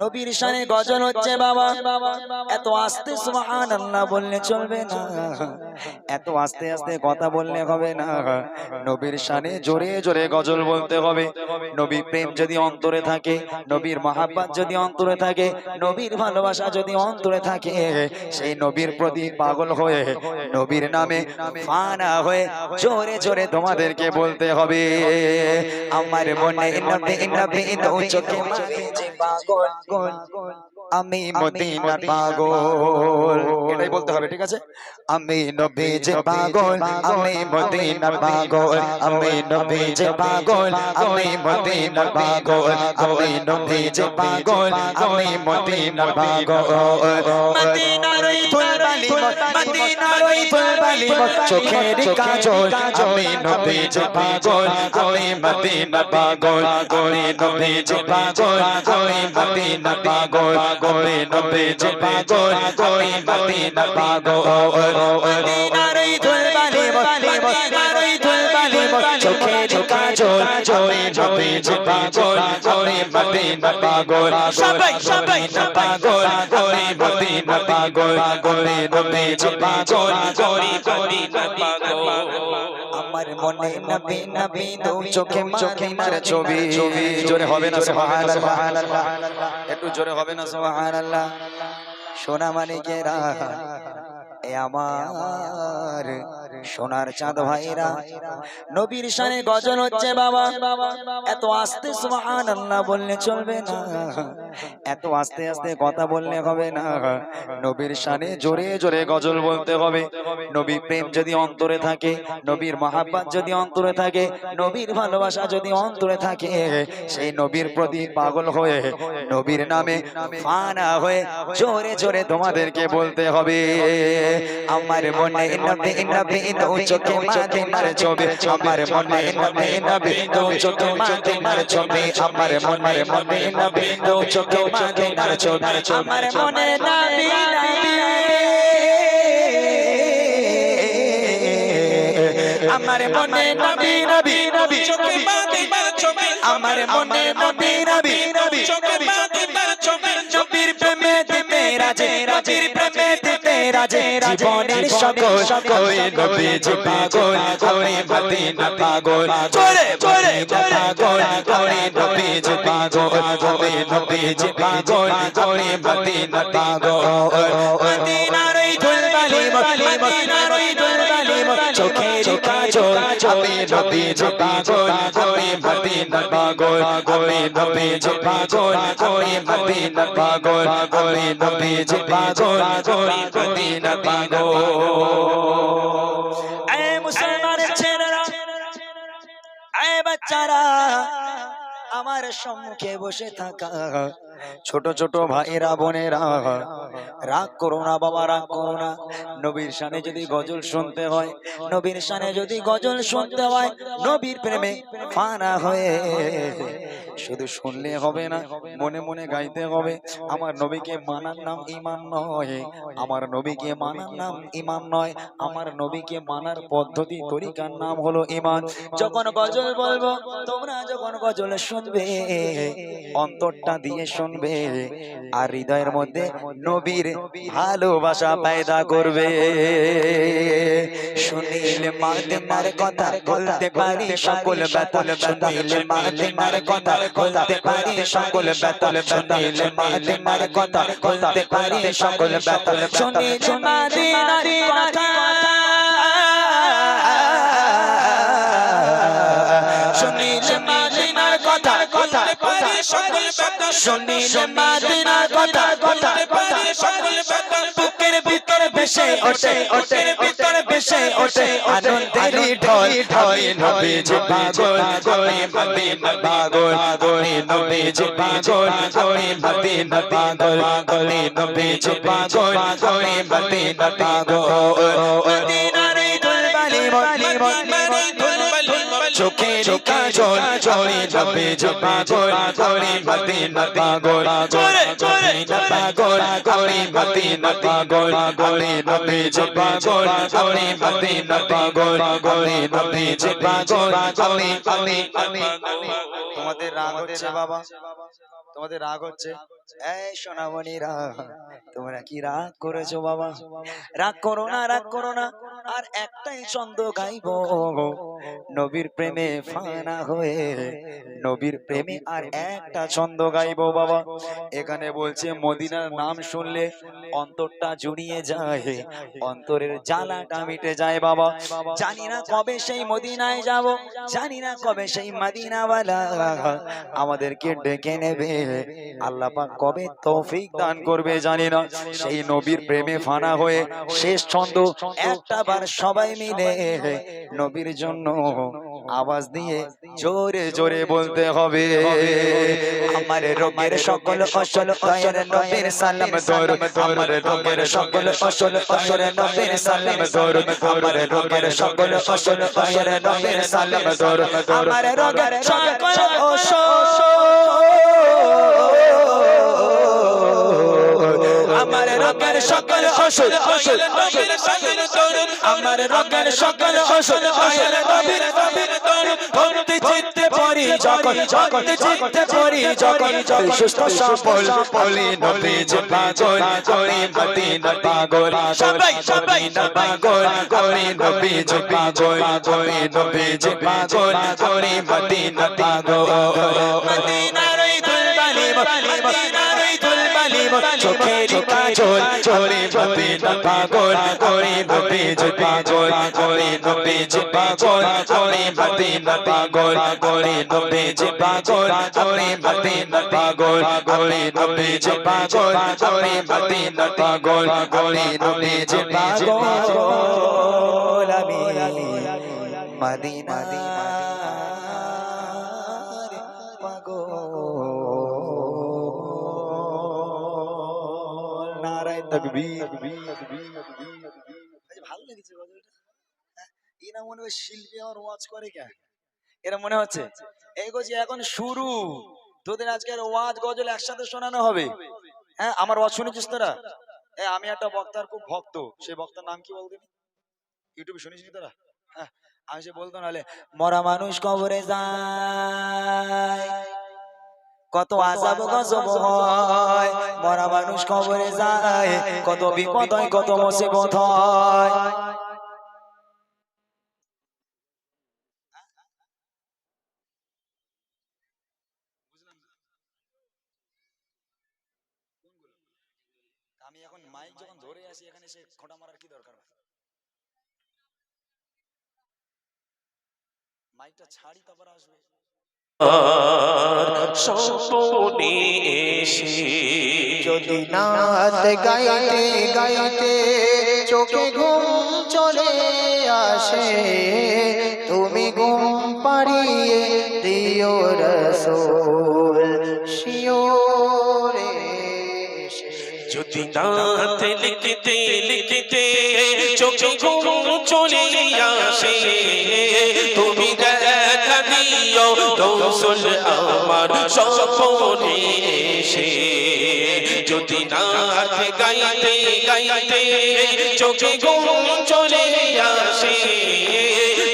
নবীর শানে গজল হচ্ছে বাবা। এত আস্তে সুবহান বললে চলবে না। এত আস্তে আস্তে কথা বললে হবে না। নবীর শানে জোরে জোরে গজল বলতে হবে। নবী প্রেম যদি অন্তরে থাকে, নবীর মহাব্বত যদি অন্তরে থাকে, নবীর ভালোবাসা যদি অন্তরে থাকে, সেই নবীর প্রতি পাগল হয়ে, নবীর নামে ফানা হয়ে জোরে জোরে তোমাদেরকে বলতে হবে। আমার মনে চোখে মাঝে যে পাগল আমি মদিনার পাগল। এটাই বলতে হবে ঠিক আছে? আমি নবী যে পাগল আমি মদিনার পাগল। আমি নবী যে পাগল আমি মদিনার পাগল আমি নবী যে পাগল আমি মদিনার পাগল। মদিনার ওই ফুলবালি মদিনার ওই ফুলবালি চোখের কাজল আমি নবী যে পাগল আমি মদিনার পাগল। আমি নবী যে পাগল আমি মদিনার পাগল। আমি নবী যে পাগল আমি মদিনার পাগল মদিনার ওই ফুলবালি মদিনার ওই ফুলবালি চোখের কাজল আমি নবী যে পাগল আমি মদিনার পাগল সবাই সবাই পাগল আমি মদিনার পাগল আমি নবী যে পাগল আমি মদিনার পাগল আমার মনে নবী নবী দু চোখে চোখে ছবি। জোরে হবে না সুবহানাল্লাহ। একটু জোরে হবে না সুবহানাল্লাহ। সোনা মানিকেরা এ আমার সোনার চাঁদ ভাইরা নবীর শানে গজল হচ্ছে বাবা। এত আস্তে সুবহানাল্লাহ বললে চলবে না। এত আস্তে আস্তে কথা বললে হবে না। নবীর শানে জোরে জোরে গজল বলতে হবে। নবী প্রেম যদি অন্তরে থাকে নবীর মহাব্বত যদি অন্তরে থাকে নবীর ভালোবাসা যদি অন্তরে থাকে সেই নবীর প্রতি পাগল হয়ে নবীর নামে ফানা হয়ে জোরে জোরে তোমাদেরকে বলতে হবে। আমার মনে নবী নবী চোখে মাদিনার নবী দু চোখে মাদিনার ছবি, আমার মনে মনে নবী দু চোখে মাদিনার ছবি নবী আমার মনে নবী নবী নবী চোখে মাদিবার ছবি চোখে মাদিবার ছবি, নবীর প্রেমে দিতে রাজে, নবীর প্রেমে রাজে জীবনের সকল সকল নবী যে পাগল ওরে মদিনা পাগল চলে চলে পাগল ওরে নবী যে পাগল ওরে নবী যে পাগল ওরে মদিনা পাগল মদিনার ওই দুলবালি মদিনার ওই ধুলবালি চোখের কাজল, আমি নবী ওরে মদিনা পাগল ওরে নবী পাগল ওরে নবী এ বাচ্চারা, আমার সম্মুখে বসে থাকা। ছোট ছোট ভাইরা বোনেরা রাগ করো না বাবা রাগ করো না। নবীর শানে যদি গজল শুনতে হয় নবীর শানে যদি গজল শুনতে হয় নবীর প্রেমে ফানা হয়ে শুধু শুনলে হবে না মনে মনে গাইতে হবে আমার নবীকে মানার নাম ইমান নয় আমার নবীকে মানার নাম ইমান নয় আমার নবীকে মানার পদ্ধতি তরিকার নাম হলো ইমান। যখন গজল বলব তোমরা যখন গজল শুনবে অন্তরটা দিয়ে শুনবে আর হৃদয়ের মধ্যে নবীর ভালোবাসা পায়দা করবে। শুনিলে মাদিনার কথা বলতে পারি সকল বেতল শুনিলে মাদিনার কথা বলতে পারি সকল বেতল শুনিলে মাদিনার কথা বলতে পারি সকল বেতল শুনিলে মাদিনার কথা কথা কথা সকল বেদন শুনিলে মাদিনার কথা কথা পারি সকল বেদন বুকের ভিতর ভেসে ওঠে ওঠে ভিতর ভেসে ওঠে আনন্দের ঢল ঢল নবী যে পাগল আমি মদিনা পাগল আমি নবী যে পাগল আমি মদিনা পাগল আমি নবী যে পাগল আমি মদিনা পাগল মদিনার এই দুলবালি মদিনার এই দুলবালি চোখের কাজল চলে যাবে যে পাগল আমি মদিনা পাগল চলে চলে পাগল আমি মদিনা পাগল আমি নবী যে পাগল আমি মদিনা পাগল আমি নবী যে পাগল আমি আমি আমি তোমাদের রাগ হচ্ছে, বাবা? তোমাদের রাগ হচ্ছে? এই সোনামণিরা তোমরা কি রাগ করেছ বাবা? রাগ করো না রাগ করো না। আর একটাই ছন্দ গাইবো। নবীর প্রেমে ফানা হয়ে নবীর প্রেমে আর একটা ছন্দ গাইবো বাবা। এখানে বলছে মদিনার নাম শুনলে অন্তরটা জুড়িয়ে যায়। অন্তরের জ্বালাটা মিটে যায় বাবা। জানি না কবে সেই মদিনায় যাব। জানি না কবে সেই মদিনাওয়ালা। আমাদেরকে ডেকে নেবে। আল্লাহ পাক কবে তৌফিক দান করবে জানি না। সেই নবীর প্রেমে ফানা হয়ে শেষ ছন্দ একটা বার সবাই মিলে নবীর জন্য আওয়াজ দিয়ে জোরে জোরে বলতে হবে। আমার রোগের সকল অসল দয়ার নবীর সালাম দর আমার রোগের সকল অসল অসল নবীর সালাম দর আমার রোগের সকল অসল দয়ার নবীর সালাম দর আমার রোগের সকল অসল রোগের সকল অসল অসল নবীর সালাম দরুদ আমার রোগের সকল অসল অসল নবীর নবীর দর ভক্তি চিত্তে পরি যখন যখন চিত্তে পরি যখন যখন। সুস্থ সফল বলি নবী যে পাগল করি মদিনা পাগল সবাই সবাই না পাগল করি নবী যে পাগল করি নবী যে পাগল করি মদিনা পাগল। মদিনার দুলবালি চোখের কাজল চোরে মদিনা পাগল করি যে পাগল করি যে পাগল করি মদিনা পাগল করি যে পাগল করি মদিনা পাগল করি যে পাগল করি মদিনা পাগল করি যে পাগল। আমি মদিনা হ্যাঁ? হয় আমি একটা বক্তার খুব ভক্ত সেই বক্তার নাম কি বলদিনি ইউটিউবে শুনিস নি তোরা? হ্যাঁ আমি সে বলতো নাহলে, মরা মানুষ কবরে যায়, কত আজাব গজব হয়। মরা মানুষ কবরে যায়, কত বিপদ হয়, কত মুসিবত হয়। মাইক যখন ধরে আসি, এখানে সে খোঁটা মারার কি দরকার? মাইকটা ছাড়ি তারপর আসবে। সপনে এসে যদি নাচ গাইতে গাইতে চোখে ঘুম চলে আসে, তুমি ঘুম পাড়িয়ে দিও রসোল, শিওরে এসে। যদি নাথ লিখতে লিখতে চোখে ঘুম চলে আসে, তুমি দেখা দিও রসুল আমার সপনে এসে। যদি নাথ গাইতে গাইতে চোখে ঘুম চলে আসে,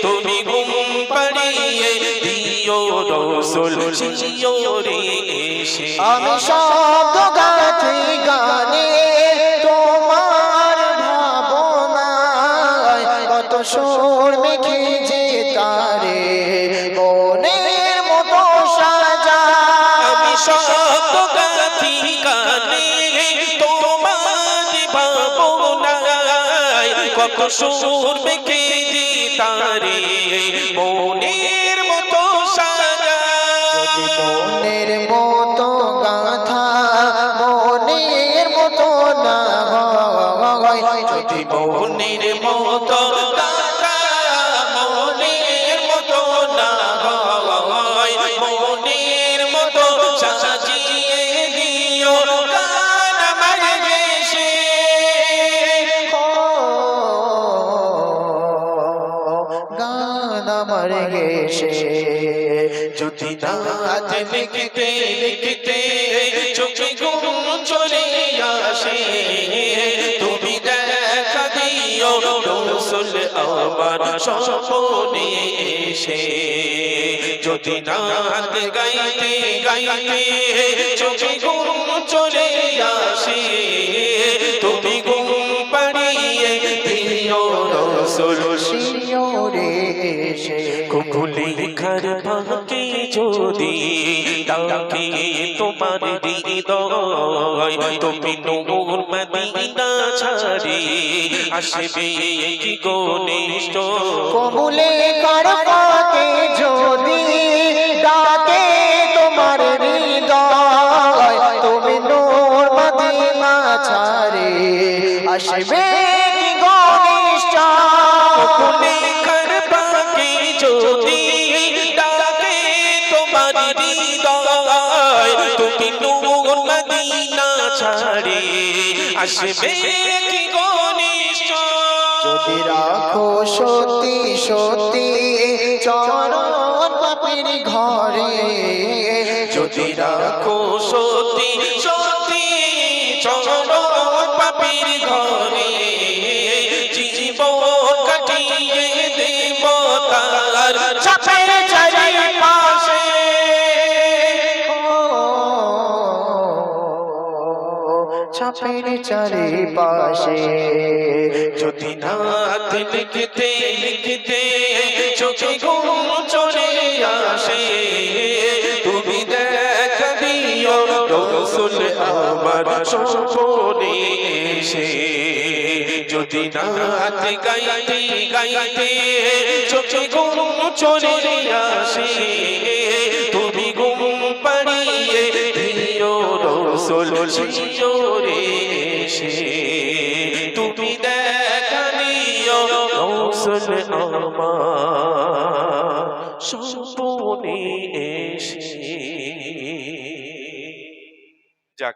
তুমি ঘুম পাড়িয়ে দিও রসুল শিওরে এসে। আমি শব্দ গাছি গানে তোমার ভাবনায় কত সুর মেখে তারি মনের মতো সাজা। মনের মতো গাথা মনের মতো না হয় যদি মনের মতো নাচ লিখতে লিখতে, চোখে ঘুম চলে আসে। তুমি দেখা দিও, রসুল আমার স্বপনে এসে। যদি গাইতে গাইতে চোখে ঘুম চলে আসে, তুমি ঘুম রসুল শিওরে এসে কুকুলি খার ভাকে যদি ডাকে তোমার হৃদয় তুমি নূর মদিনা ছাড়ি আসবে কি গনিষ্ঠ কবুলে কর পাকে যদি ডাকে তোমার হৃদয় তুমি নূর মদিনা ছাড়ে আসবে কি ঘনিষ্ঠ কুকুলি খার ভাকে যদি ডাকে তোমার হৃদয় তুমি নূর মদিনা ছাড়ি আসবে কি গনিষ্ঠ যদি রাখো সত্যি সত্যি চরণ ছাপের চারি পাশে যদি নাত লিখতে লিখতে চোখে ঘুম চলে আসে তুমি দেখা দিও রসুল আমার সপনে এসে। যদি নাত গাইতে গাইতে চোখে ঘুম চলে আসে রসুল শিওরে এসে। তুমি দেখা রসুল আমার। এসে